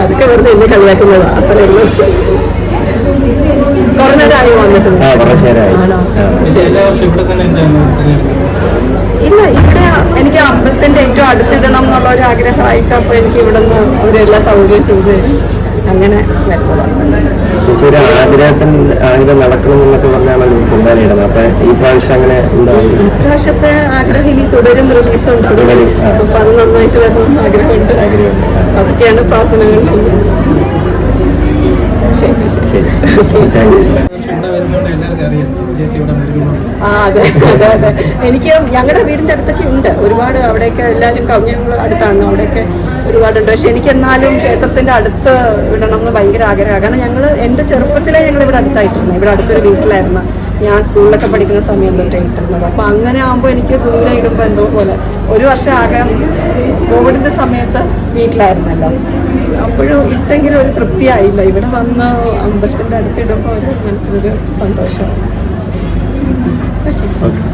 അതൊക്കെ വെറുതെ എന്നെ കളിയാക്കുന്നതാ അത്രയുള്ളൂ കൊറോണ വന്നിട്ടുണ്ട് ഇല്ല ഇവിടെ എനിക്ക് അമ്പലത്തിന്റെ ഏറ്റവും അടുത്തിടണം എന്നുള്ള ഒരു ആഗ്രഹമായിട്ട് അപ്പൊ എനിക്ക് ഇവിടെ നിന്ന് അവരെല്ലാ സൗകര്യം ചെയ്തു തരും. അങ്ങനെ ഇപ്രാവശ്യത്തെ ആഗ്രഹം ഇനി തുടരും റിലീസ് ഉണ്ടാകും. അപ്പൊ അത് നന്നായിട്ട് വരണമെന്ന് ആഗ്രഹമുണ്ട്. ആഗ്രഹമുണ്ട്, അതൊക്കെയാണ് പ്രാർത്ഥനകൾ. ആ അതെ അതെ അതെ. എനിക്ക് ഞങ്ങളുടെ വീടിന്റെ അടുത്തൊക്കെ ഉണ്ട്. ഒരുപാട് അവിടെയൊക്കെ എല്ലാരും ഞങ്ങൾ അടുത്താണ്. അവിടെയൊക്കെ ഒരുപാടുണ്ട്. പക്ഷെ എനിക്ക് എന്നാലും ക്ഷേത്രത്തിന്റെ അടുത്ത് വിടണം എന്ന് ഭയങ്കര ആഗ്രഹമാണ്. കാരണം ഞങ്ങൾ എന്റെ ചെറുപ്പത്തിലേ ഞങ്ങൾ ഇവിടെ അടുത്തായിട്ടിരുന്നു ഇവിടെ അടുത്തൊരു വീട്ടിലായിരുന്നു. ഞാൻ സ്കൂളിലൊക്കെ പഠിക്കുന്ന സമയം തൊട്ടേ അപ്പോൾ അങ്ങനെ ആകുമ്പോൾ എനിക്ക് ദൂരെ ഇടുമ്പോൾ എന്തോ പോലെ ഒരു വർഷം ആകെ കോവിഡിന്റെ സമയത്ത് വീട്ടിലായിരുന്നല്ലോ. അപ്പോഴും ഇട്ടെങ്കിലും ഒരു തൃപ്തിയായില്ല. ഇവിടെ വന്ന് അമ്പലത്തിന്റെ അടുത്തിടുമ്പോൾ ഒരു മനസ്സിലൊരു സന്തോഷം. ഓക്കെ.